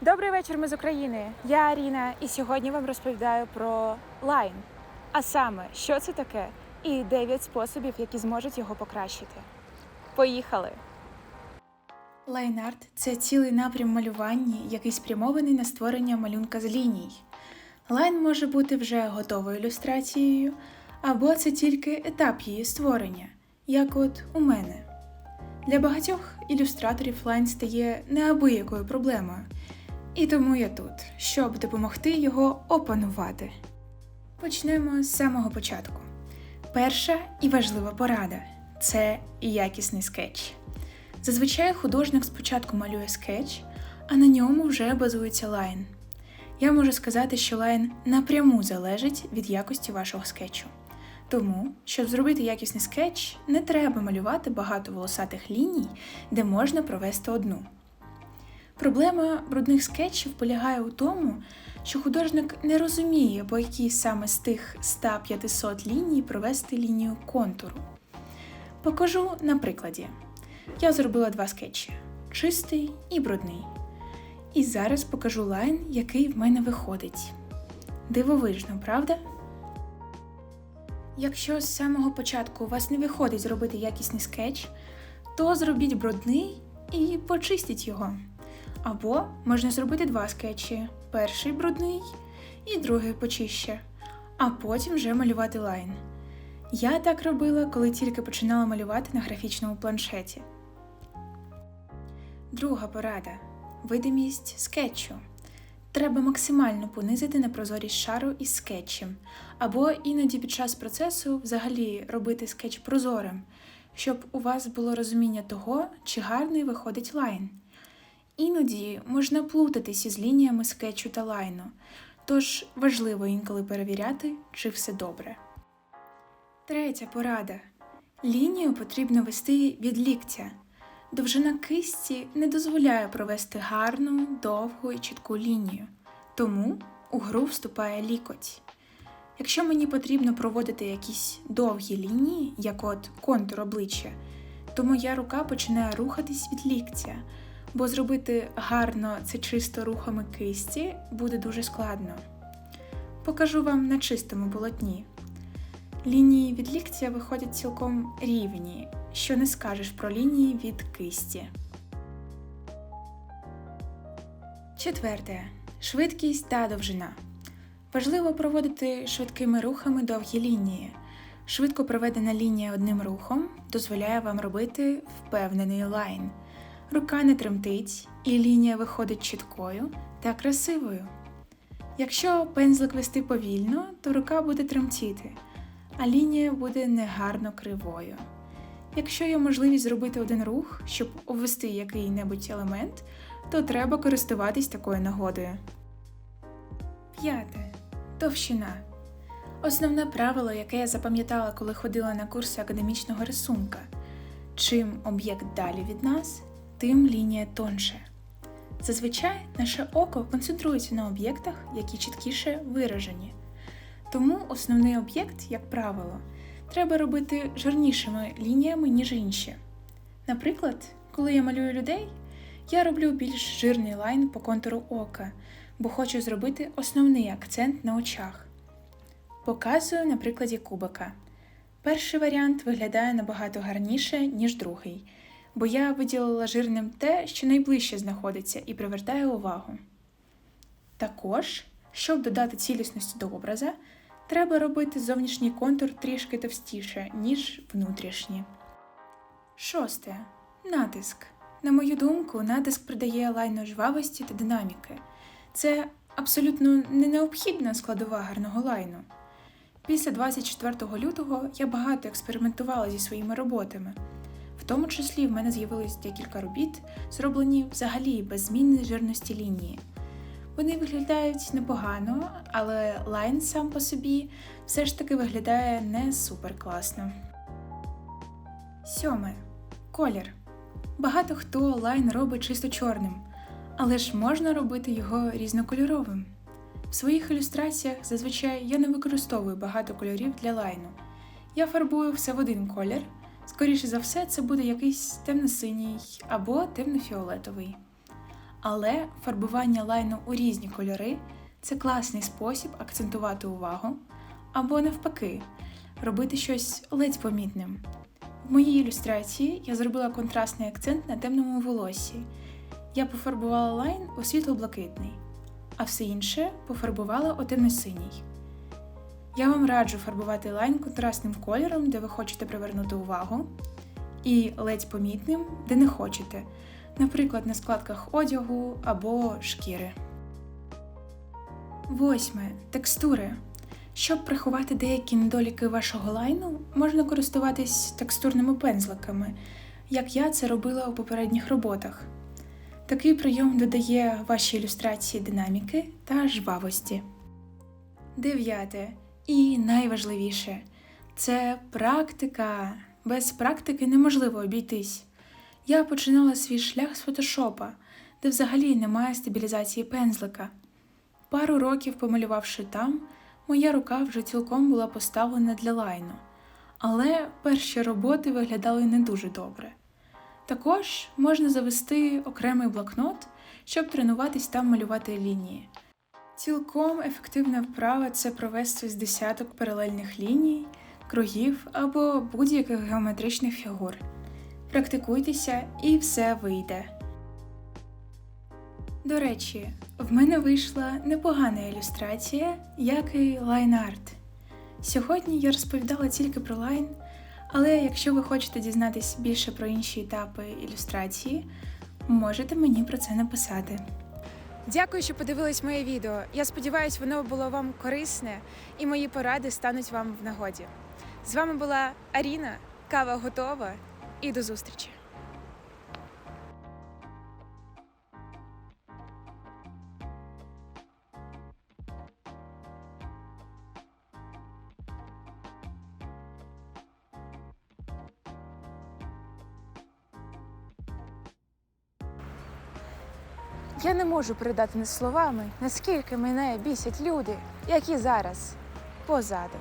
Добрий вечір, ми з України. Я Аріна, і сьогодні вам розповідаю про лайн. А саме, що це таке, і 9 способів, які зможуть його покращити. Поїхали! Лайн-арт – це цілий напрям малювання, який спрямований на створення малюнка з ліній. Лайн може бути вже готовою ілюстрацією, або це тільки етап її створення, як от у мене. Для багатьох ілюстраторів лайн стає неабиякою проблемою, і тому я тут, щоб допомогти його опанувати. Почнемо з самого початку. Перша і важлива порада це якісний скетч. Зазвичай художник спочатку малює скетч, а на ньому вже базується лайн. Я можу сказати, що лайн напряму залежить від якості вашого скетчу. Тому, щоб зробити якісний скетч, не треба малювати багато волосатих ліній, де можна провести одну. Проблема брудних скетчів полягає у тому, що художник не розуміє, по якій саме з тих 100-500 ліній провести лінію контуру. Покажу на прикладі. Я зробила два скетчі чистий і брудний. І зараз покажу лайн, який в мене виходить. Дивовижно, правда? Якщо з самого початку у вас не виходить зробити якісний скетч, то зробіть брудний і почистіть його. Або можна зробити два скетчі: перший брудний і другий почище, а потім вже малювати лайн. Я так робила, коли тільки починала малювати на графічному планшеті. Друга порада видимість скетчу. Треба максимально понизити непрозорість шару із скетчем, або іноді під час процесу взагалі робити скетч прозорим, щоб у вас було розуміння того, чи гарний виходить лайн. Іноді можна плутатись із лініями скетчу та лайну, тож важливо інколи перевіряти, чи все добре. Третя порада. Лінію потрібно вести від ліктя. Довжина кисті не дозволяє провести гарну, довгу і чітку лінію, тому у гру вступає лікоть. Якщо мені потрібно проводити якісь довгі лінії, як от контур обличчя, то моя рука починає рухатись від ліктя, бо зробити гарно це чисто рухами кисті буде дуже складно. Покажу вам на чистому полотні. Лінії від ліктя виходять цілком рівні, що не скажеш про лінії від кисті. Четверте. Швидкість та довжина. Важливо проводити швидкими рухами довгі лінії. Швидко проведена лінія одним рухом дозволяє вам робити впевнений лайн. Рука не тремтить, і лінія виходить чіткою та красивою. Якщо пензлик вести повільно, то рука буде тремтіти, а лінія буде негарно кривою. Якщо є можливість зробити один рух, щоб обвести який-небудь елемент, то треба користуватись такою нагодою. П'яте. Товщина. Основне правило, яке я запам'ятала, коли ходила на курси академічного рисунка. Чим об'єкт далі від нас, тим лінія тонше. Зазвичай наше око концентрується на об'єктах, які чіткіше виражені. Тому основний об'єкт, як правило, треба робити жирнішими лініями, ніж інші. Наприклад, коли я малюю людей, я роблю більш жирний лайн по контуру ока, бо хочу зробити основний акцент на очах. Показую на прикладі кубика. Перший варіант виглядає набагато гарніше, ніж другий, бо я виділила жирним те, що найближче знаходиться і привертає увагу. Також, щоб додати цілісності до образа, треба робити зовнішній контур трішки товстіше, ніж внутрішній. Шосте. Натиск. На мою думку, натиск придає лайну жвавості та динаміки. Це абсолютно не необхідна складова гарного лайну. Після 24 лютого я багато експериментувала зі своїми роботами. Тому числі в мене з'явилось декілька робіт, зроблені взагалі без зміни жирності лінії. Вони виглядають непогано, але лайн сам по собі все ж таки виглядає не супер класно. Сьоме. Колір. Багато хто лайн робить чисто чорним, але ж можна робити його різнокольоровим. В своїх ілюстраціях зазвичай я не використовую багато кольорів для лайну. Я фарбую все в один колір. Скоріше за все, це буде якийсь темно-синій або темно-фіолетовий. Але фарбування лайну у різні кольори це класний спосіб акцентувати увагу або навпаки робити щось ледь помітним. В моїй ілюстрації я зробила контрастний акцент на темному волоссі. Я пофарбувала лайн у світло-блакитний, а все інше пофарбувала у темно-синій. Я вам раджу фарбувати лайн контрастним кольором, де ви хочете привернути увагу, і ледь помітним, де не хочете, наприклад, на складках одягу або шкіри. Восьме. Текстури. Щоб приховати деякі недоліки вашого лайну, можна користуватись текстурними пензликами, як я це робила у попередніх роботах. Такий прийом додає вашій ілюстрації динаміки та жвавості. Дев'яте. І найважливіше це практика. Без практики неможливо обійтись. Я починала свій шлях з фотошопа, де взагалі немає стабілізації пензлика. Пару років помалювавши там, моя рука вже цілком була поставлена для лайну, але перші роботи виглядали не дуже добре. Також можна завести окремий блокнот, щоб тренуватись там малювати лінії. Цілком ефективна вправа це провести з десяток паралельних ліній, кругів або будь-яких геометричних фігур. Практикуйтеся і все вийде. До речі, в мене вийшла непогана ілюстрація, як і лайн-арт. Сьогодні я розповідала тільки про лайн, але якщо ви хочете дізнатись більше про інші етапи ілюстрації, можете мені про це написати. Дякую, що подивились моє відео. Я сподіваюся, воно було вам корисне і мої поради стануть вам в нагоді. З вами була Аріна, кава готова і до зустрічі! Я не можу передати не словами, наскільки мене бісять люди, які зараз позаду.